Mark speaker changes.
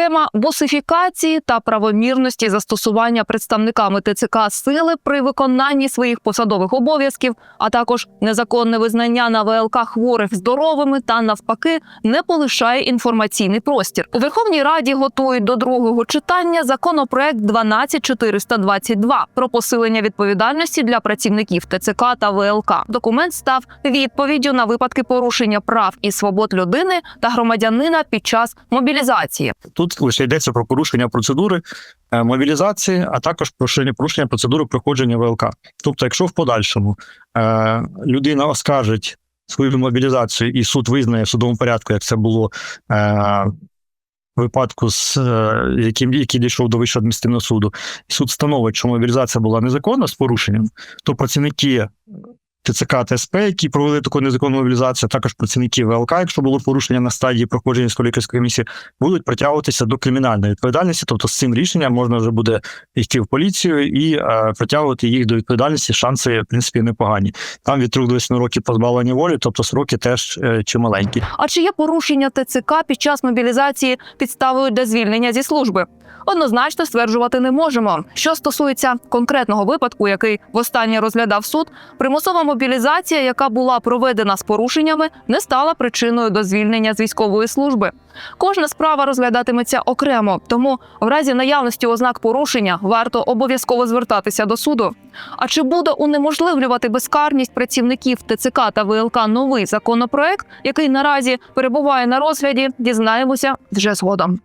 Speaker 1: Тема босифікації та правомірності застосування представниками ТЦК сили при виконанні своїх посадових обов'язків, а також незаконне визнання на ВЛК хворих здоровими та навпаки не полишає інформаційний простір. У Верховній Раді готують до другого читання законопроект 12422 про посилення відповідальності для працівників ТЦК та ВЛК. Документ став відповіддю на випадки порушення прав і свобод людини та громадянина під час мобілізації.
Speaker 2: Тут лише йдеться про порушення процедури е, мобілізації, а також порушення порушення процедури проходження ВЛК. Тобто, якщо в подальшому е, людина оскаржить свою мобілізацію, і суд визнає в судовому порядку, як це було е, в випадку, з яким який дійшов до вищого адміністративного суду, і суд встановить, що мобілізація була незаконна з порушенням, то працівники. ТЦК та СП, які провели таку незаконну мобілізацію, також працівники ВЛК, якщо було порушення на стадії проходження військово-лікарської комісії, будуть притягуватися до кримінальної відповідальності. Тобто з цим рішенням можна вже буде йти в поліцію і е, притягувати їх до відповідальності. Шанси в принципі непогані. Там від 3 до 8 років позбавлення волі, тобто сроки теж е, чималенькі.
Speaker 1: А чи є порушення ТЦК під час мобілізації підставою для звільнення зі служби? Однозначно стверджувати не можемо. Що стосується конкретного випадку, який востаннє розглядав суд, примусова мобілізація, яка була проведена з порушеннями, не стала причиною до звільнення з військової служби. Кожна справа розглядатиметься окремо, тому в разі наявності ознак порушення варто обов'язково звертатися до суду. А чи буде унеможливлювати безкарність працівників ТЦК та ВЛК новий законопроект, який наразі перебуває на розгляді, дізнаємося вже згодом.